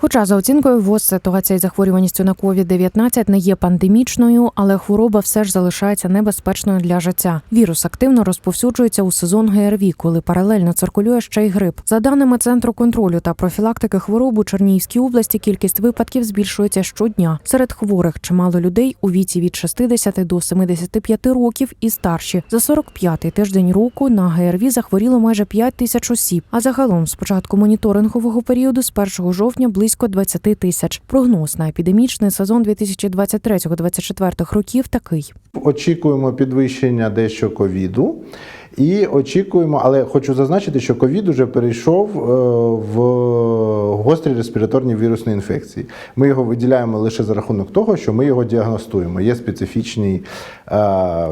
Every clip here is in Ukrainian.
Хоча за оцінкою ВОЗ ситуація із захворюваністю на COVID-19 не є пандемічною, але хвороба все ж залишається небезпечною для життя. Вірус активно розповсюджується у сезон ГРВІ, коли паралельно циркулює ще й грип. За даними центру контролю та профілактики хвороб у Чернігівській області, кількість випадків збільшується щодня. Серед хворих чимало людей у віці від 60 до 75 років і старші. За 45-й тиждень року на ГРВІ захворіло майже 5 тисяч осіб. А загалом з початку моніторингового періоду з 1 жовтня близько 20 тисяч. Прогноз на епідемічний сезон 2023-2024 років такий. Очікуємо підвищення дещо ковіду. І очікуємо, але хочу зазначити, що ковід уже перейшов е, в гострі респіраторні вірусні інфекції. Ми його виділяємо лише за рахунок того, що ми його діагностуємо. Є специфічні е,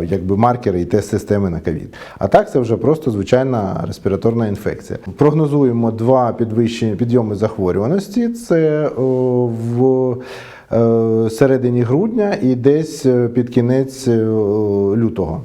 якби, маркери і тест-системи на ковід. А так це вже просто звичайна респіраторна інфекція. Прогнозуємо два підвищення підйоми захворюваності. Це о, в е, середині грудня і десь е, під кінець е, лютого.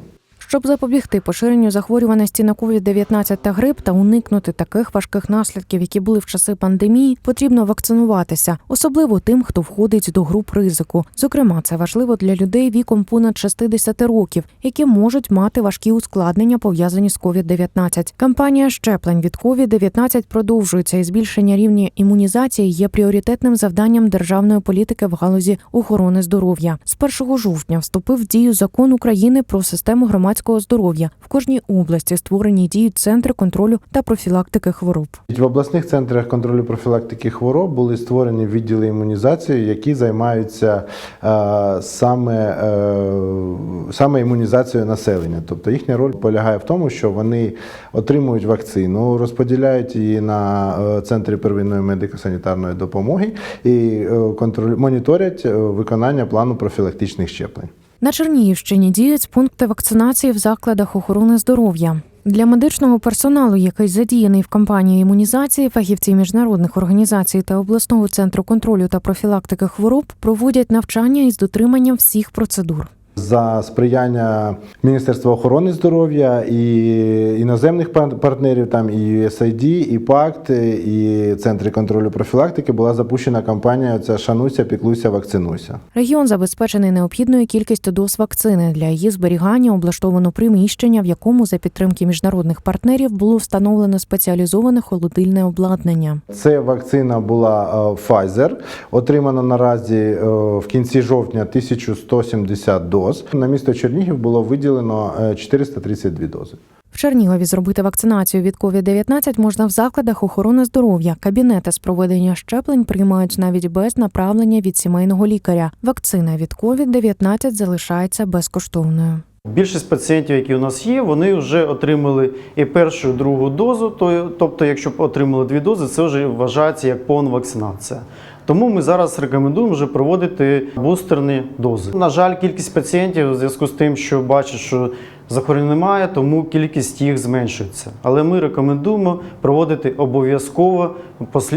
Щоб запобігти поширенню захворюваності на COVID-19 та грип та уникнути таких важких наслідків, які були в часи пандемії, потрібно вакцинуватися, особливо тим, хто входить до груп ризику. Зокрема, це важливо для людей віком понад 60 років, які можуть мати важкі ускладнення пов'язані з COVID-19. Кампанія щеплень від COVID-19 продовжується, і збільшення рівня імунізації є пріоритетним завданням державної політики в галузі охорони здоров'я. З 1 жовтня вступив в дію закон України про систему громадського здоров'я. В кожній області створені діють центри контролю та профілактики хвороб. В обласних центрах контролю профілактики хвороб були створені відділи імунізації, які займаються е, саме, е, саме імунізацією населення. Тобто їхня роль полягає в тому, що вони отримують вакцину, розподіляють її на е, центри первинної медико-санітарної допомоги і контроль, моніторять виконання плану профілактичних щеплень. На Чернігівщині діють пункти вакцинації в закладах охорони здоров'я. Для медичного персоналу, який задіяний в кампанії імунізації, фахівці міжнародних організацій та обласного центру контролю та профілактики хвороб проводять навчання із дотриманням всіх процедур. За сприяння Міністерства охорони здоров'я і іноземних пар- партнерів, там і USAID, і ПАКТ, і Центри контролю профілактики була запущена кампанія ця Шануйся, піклуйся, вакцинуйся. Регіон забезпечений необхідною кількістю доз вакцини. Для її зберігання облаштовано приміщення, в якому за підтримки міжнародних партнерів було встановлено спеціалізоване холодильне обладнання. Це вакцина була е, Pfizer, отримана наразі е, в кінці жовтня 1170 доз. На місто Чернігів було виділено е, 432 дози. В Чернігові зробити вакцинацію від COVID-19 можна в закладах охорони здоров'я. Кабінети з проведення щеплень приймають навіть без направлення від сімейного лікаря. Вакцина від COVID-19 залишається безкоштовною. Більшість пацієнтів, які у нас є, вони вже отримали і першу, і другу дозу. то- Тобто, якщо отримали дві дози, це вже вважається як повна вакцинація. Тому ми зараз рекомендуємо вже проводити бустерні дози. На жаль, кількість пацієнтів у зв'язку з тим, що бачать, що захворювань немає, тому кількість їх зменшується. Але ми рекомендуємо проводити обов'язково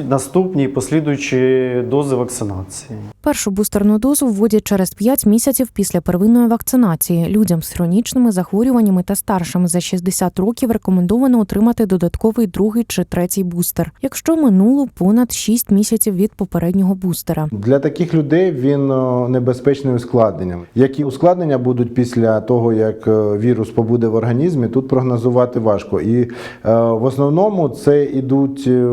наступні і послідуючі дози вакцинації. Першу бустерну дозу вводять через 5 місяців після первинної вакцинації. Людям з хронічними захворюваннями та старшими за 60 років рекомендовано отримати додатковий другий чи третій бустер, якщо минуло понад 6 місяців від попереднього бустера. Для таких людей він е, небезпечний ускладненням. Які ускладнення будуть після того, як е, вірус побуде в організмі, тут прогнозувати важко. І е, в основному це ідуть е,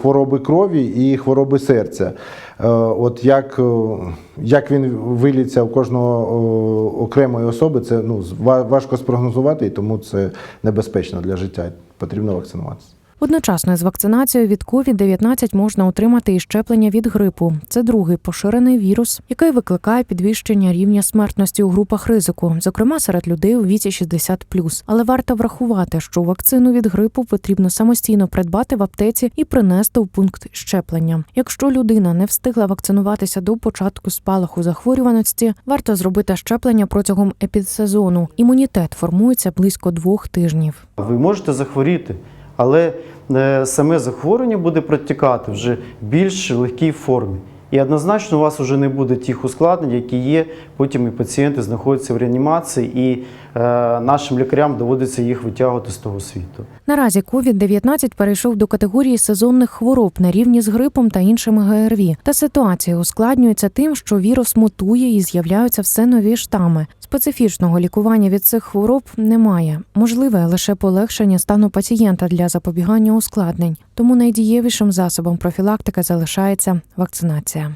хвороби крові і хвороби серця. Е, От як, як він виліться у кожного окремої особи, це ну, важко спрогнозувати, і тому це небезпечно для життя. Потрібно вакцинуватися. Одночасно з вакцинацією від COVID-19 можна отримати і щеплення від грипу. Це другий поширений вірус, який викликає підвищення рівня смертності у групах ризику, зокрема серед людей у віці 60+. Але варто врахувати, що вакцину від грипу потрібно самостійно придбати в аптеці і принести у пункт щеплення. Якщо людина не встигла вакцинуватися до початку спалаху захворюваності, варто зробити щеплення протягом епідсезону. Імунітет формується близько двох тижнів. Ви можете захворіти, але е, саме захворювання буде протікати вже більш легкій формі. І однозначно у вас вже не буде тих ускладнень, які є. Потім і пацієнти знаходяться в реанімації, і нашим лікарям доводиться їх витягувати з того світу. Наразі COVID-19 перейшов до категорії сезонних хвороб на рівні з грипом та іншими ГРВІ. Та ситуація ускладнюється тим, що вірус мутує і з'являються все нові штами. Специфічного лікування від цих хвороб немає. Можливе лише полегшення стану пацієнта для запобігання ускладнень. Тому найдієвішим засобом профілактики залишається вакцинація.